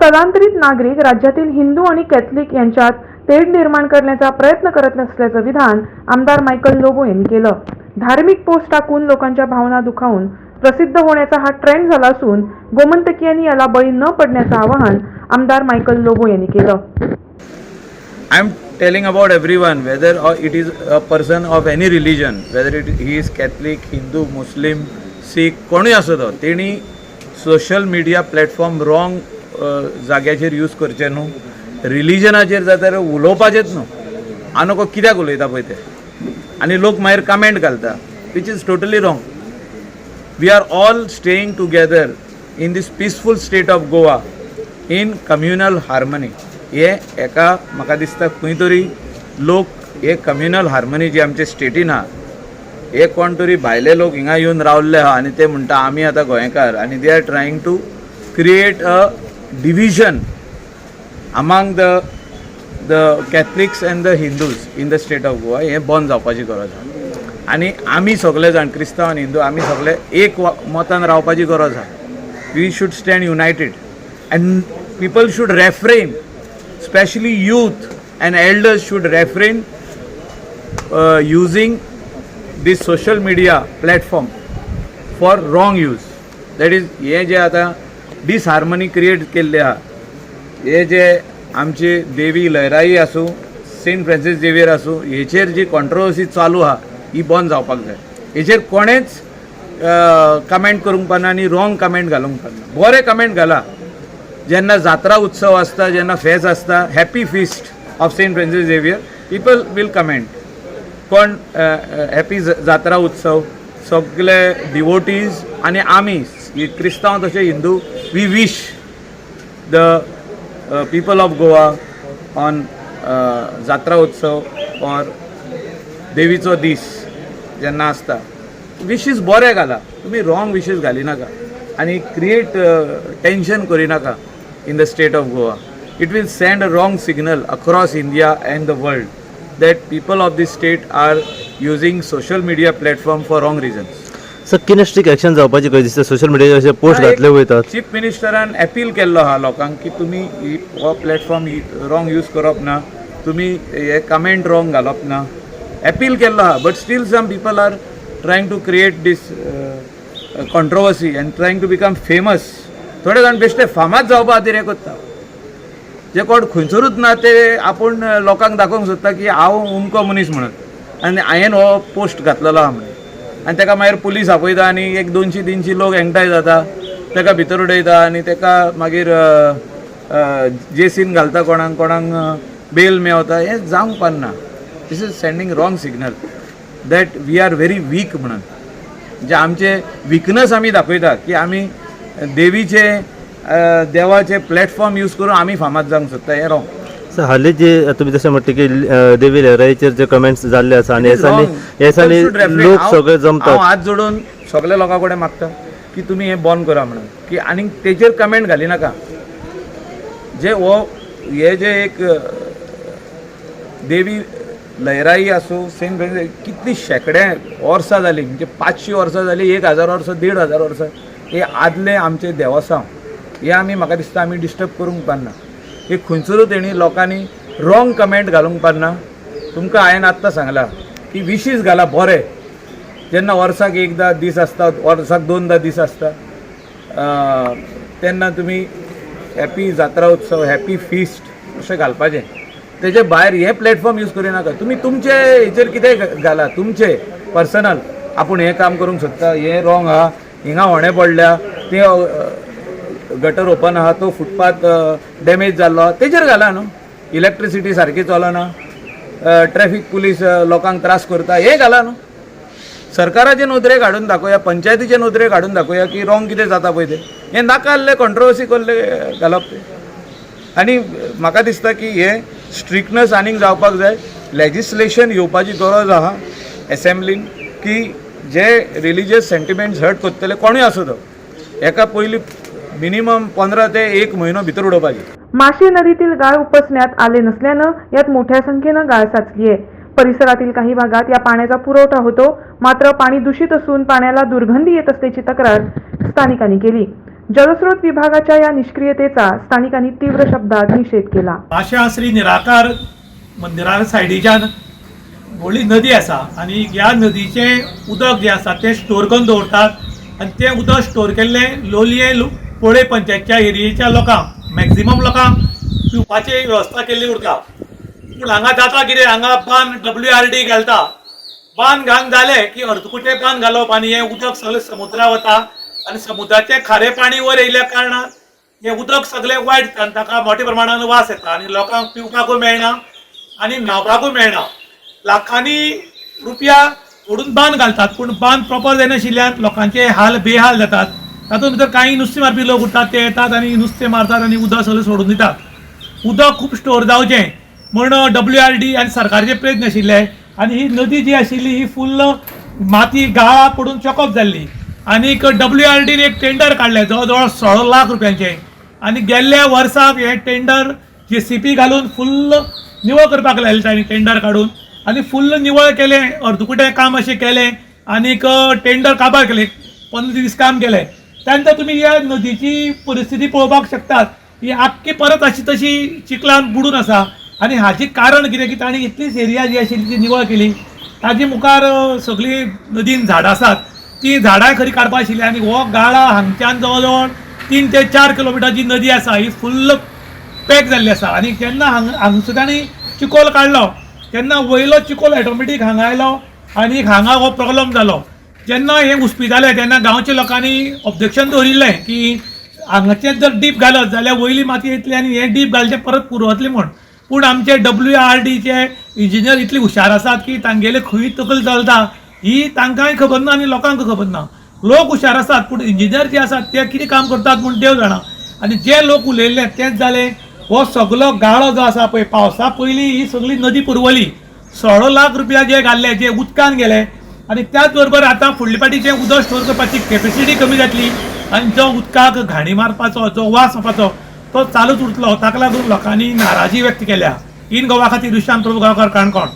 स्थलांतरित नागरिक राज्यातील हिंदू आणि कॅथलिक यांच्यात तेढ निर्माण करण्याचा प्रयत्न करत असल्याचं विधान आमदार मायकल लोबो यांनी केलं. धार्मिक पोस्ट टाकून लोकांच्या भावना दुखावून प्रसिद्ध होण्याचा हा ट्रेंड झाला असून गोमंतकीयांनी याला बळी न पडण्याचं आवाहन आमदार मायकल लोबो यांनी केलं. I am telling about every one whether it is a person of any religion whether it he is Catholic, Hindu Muslim Sikh, कोणूय असो तेणी सोशल मिडिया प्लॅटफॉर्म रॉंग जाग्याचेर यूज करचे न्हू? रिलिजनाचेर जाल्यार उलोवपाचेच न्हू. आनी कित्याक उलयता पळय ते? आनी लोक मागीर कमेंट घालता. Which is totally wrong we are all staying together in this peaceful state of Goa in communal harmony हे एका म्हाका दिसता खंय तरी लोक हे कम्युनल हार्मनी जी आमच्या स्टेटीन आहा हे कोण तरी भायले लोक हिंगा येवन रावल्ले आहा आनी ते म्हणटा आमी आतां गोंयकार. आनी they are trying to create a division among the the Catholics and the Hindus in the state of Goa हें बंद जावपाची गरज आसा आनी आमी सगळे जाण क्रिस्तांव आनी हिंदू आमी सगळे एक वा- मतान रावपाची गरज आसा we should stand united and people should refrain specially youth and elders should refrain using this social media platform for wrong use that is हे जे आतां डिसहार्मनी क्रिएट केल्ले आहा हे जे आमचे देवी लयराई आसूं सेंट फ्रांसीस झेवियर आसूं हेचेर जी कॉन्ट्रोवर्सी चालू आहा ही बंद जावपाक जाय. हेचेर कोणेच कमेंट करूंक पाना आनी रॉंग कमेंट घालूंक पाना. बरे कमेंट घाला. जेन्ना जात्रा उत्सव आसता जेन्ना फेज आसता happy feast of Saint Francis Xavier people will comment कोण हॅपी जात्रा उत्सव सगळे डिवोटीज आनी आमी ही क्रिस्तांव तशें Hindu. We wish the people of Goa on jatra utsav or देवीचो दीस जेन्ना आसता विशीस बरे घाला तुमी रॉंग विशीस घालिनाका आनी create tension करिनाका in the state of Goa it will send a wrong signal across India and the world that people of this state are using social media platform for wrong reasons strict action जावपाची कशी दिसता. Social मिडियाचेर अशे post घातले वयतात chief मिनिस्टरान appeal केल्लो आहा लोकांक की तुमी ही- हो प्लॅटफॉर्म रॉंग यूज करप ना. तुमी हे कमेंट रॉंग घालप ना. अपील केल्लो आहा but still some people are trying to create this controversy and trying to become famous थोडे जाण बेश्टे फामाद जावपा खातीर हे करता. जे कोण खंयसरूच ना ते आपूण लोकांक दाखोवंक सोदता की हांव उमको मनीस म्हणून आनी हांवें हो पोस्ट घातलेलो आहा म्हणून आनी ताका मागीर पुलीस आपयता आनी एक दोनशी तिनशी लोक एकठांय जाता. ताका भितर उडयता आनी ताका मागीर जेसीन घालता कोणाक कोणाक बेल मेवता. हें जावंक पारना this is sending wrong signal that we are very weak म्हणून. जे आमचे विकनस आमी दाखयता की आमी देवीचे देवाचे प्लॅटफॉर्म यूज करून आमी फामाद जावंक सोदता हें रॉंग हालीं जे तुमी जशें म्हणटा की देवी लहराईचेर जे कमेंट्स जाल्ले आसा आनी हेसांनी हेसांनी लोक सगळे हांव जमतात हात जोडून सगळे लोकां कडेन मागता? की तुमी हें बंद करा म्हणून. की आनी तेचेर कमेंट घाली नाका. जे हो हे जे एक देवी लयराई आसूं सेंट फ्रांसीस कितली शेकडे वर्सां जालीं म्हणजे पांचशी वर्सां जालीं एक हजार वर्सां देड हजार वर्सां हे आदले आमचे देवस्थान. हे आमी म्हाका दिसता आमी डिस्टर्ब करूंक पारना हे खंयसरूच तेणी लोकांनी रॉंग कमेंट घालूंक पारना तुमकां हांवें आत्तां सांगलां की विशीस घाला बरें. जेन्ना वर्साक एकदां दीस आसता वर्साक दोनदां दीस आसता तेन्ना तुमी हॅपी जात्रा उत्सव हॅपी फिस्ट अशें घालपाचें. तेजे भायर हे प्लॅटफॉर्म यूज करिनाका तुमी तुमचे हेचेर कितेंय घाला? तुमचे पर्सनल आपूण हें काम करूंक सोदता हें रॉंग आहा हिंगा होणें पडल्या. तें गटर ओपन आहा तो फुटपाथ डॅमेज जाल्लो आहा तेजेर घाला न्हू इलेक्ट्रिसिटी सारकी चलना ट्रॅफीक पुलीस लोकांक त्रास करता हे घाला न्हू सरकाराचे नोदरे काडून दाखोवया पंचायतीचे नोदरे काडून दाखोवया की रॉंग कितें जाता पळय ते. हें नाका आसले कॉन्ट्रोवर्सी कोल्ले घालप ते. आनी म्हाका दिसता की हे स्ट्रिक्टनस आनीक जावपाक जाय. लेजिस्लेशन येवपाची गरज आहा एसेंब्लीन की जे रिलिजियस सेंटिमेंट्स हर्ट कोत्तले कोणूय आसूं तो. हेका पयलीं मिनिमम पंदरा ते एक म्हयनो भितर उडोवपाची माशी नदीतील गाळ उपसण्यात आले नसल्यानं यात मोठ्या संख्येनं गाळ साचली आहे. परिसरातील काही भागात या पाण्याचा पुरवठा होतो मात्र पाणी दूषित असून पाण्याला दुर्गंधी येत असल्याची तक्रार स्थानिकांनी केली. जलस्रोत विभागाच्या या निष्क्रियतेचा स्थानिकांनी तीव्र शब्दात निषेध केला. आशा श्री निराकार मंदिरा सायडीच्यान व्हडली नदी आसा आनी ह्या नदीचे उदक जे आसा तें स्टोर करून दवरतात आनी तें उदक स्टोर केल्लें लोलये पोळे पंचायतच्या एरियेच्या लोकांक मॅक्झिमम लोकांक पिवपाची वेवस्था केल्ली उरता पूण हांगा जाता कितें? हांगा बांद डब्ल्यू आर डी घालता. बांद घालून जाले की अर्दकुटे बांद घालप आनी हें उदक सगळें समुद्रा वता. आनी समुद्राचें खारें पाणी वयर येयल्या कारणान हें उदक सगळें वायट जाता आनी ताका मोठ्या प्रमाणान वास येता. आनी लोकांक पिवपाकूय मेळना आनी न्हावपाकूय मेळना. लाखांनी रुपया ओडून बांद घालतात पूण बांद प्रॉपर जायनाशिल्ल्यान लोकांचे हाल बेहाल जातात. तातूंत भितर काही नुस्तें मारपी लोक उरतात ते येतात आनी नुस्तें मारतात आनी उदक सगळें सोडून दितात. उदक खूब स्टोर जावचें म्हण डब्ल्यू आर डी आनी सरकारचे प्रयत्न आशिल्ले आनी ही नदी जी आशिल्ली ही फुल्ल माती गाळा पडून चॉकअप जाल्ली आनीक डब्ल्यू आर डीन एक टेंडर काडलें जवळ जवळ सोळा लाख रुपयांचें. आनी गेल्ल्या वर्साक हें टेंडर जे सी पी घालून फुल्ल निवळ करपाक लायलें तांणी टेंडर काडून आनी फुल्ल निवळ केलें अर्दकुटें काम अशें केलें. आनीक टेंडर काबार केलें पंदरा दीस काम केलें. त्यानंतर तुमी ह्या नदीची परिस्थिती पळोवपाक शकतात. ही आख्खी परत अशी तशी चिखलान बुडून आसा आनी हाची कारण कितें की तांणी इतलीच एरिया जी आशिल्ली ती निवळ केली ताजे मुखार सगळी नदीन झाडां आसात ती झाडां खरी काडपाक आशिल्ली. आनी हो गाळा हांगच्यान जवळ जवळ तीन ते चार किलोमिटर जी नदी आसा ही फुल्ल पॅक जाल्ली आसा आनी जेन्ना हांग हांगसर तांणी चिकोल काडलो तेन्ना वयलो चिकोल ऑटोमॅटीक हांगा आयलो आनी हांगा हो प्रॉब्लम जालो जेन्ना हे उस्पिताले तेन्ना गांवच्या लोकांनी ऑब्जेक्शन दवरिल्लें की हांगाचें जर डीप घालत जाल्यार वयली माती येतली आनी हें डीप घालचें परत पुरवतलें म्हूण. पूण आमचे डब्ल्यू आर डीचे इंजिनियर इतले हुशार आसात की तांगेले खंय तकल चलता. ही तांकांय खबर ना आनी लोकांक खबर ना. लोक हुशार आसात पूण इंजिनियर जे आसात ते कितें काम करतात म्हूण देव जाणा. आनी जे लोक उलयल्ले तेच जाले हो सगळो गाळो जो आसा पळय पावसा पयलीं ही सगळी नदी पुरवली. सोळो लाख रुपया जे घाल्ले जे उदकान गेले आनी त्याच बरोबर आतां फुडले फाटीचें उदक स्टोर करपाची कॅपेसिटी कमी जातली आनी जो उदकाक घाणी मारपाचो जो वास वपाचो तो चालूच उरतलो ताका लागून लोकांनी नाराजी व्यक्त केल्या. इन गोवा खातीर दुशांत प्रभू गांवकार काणकोण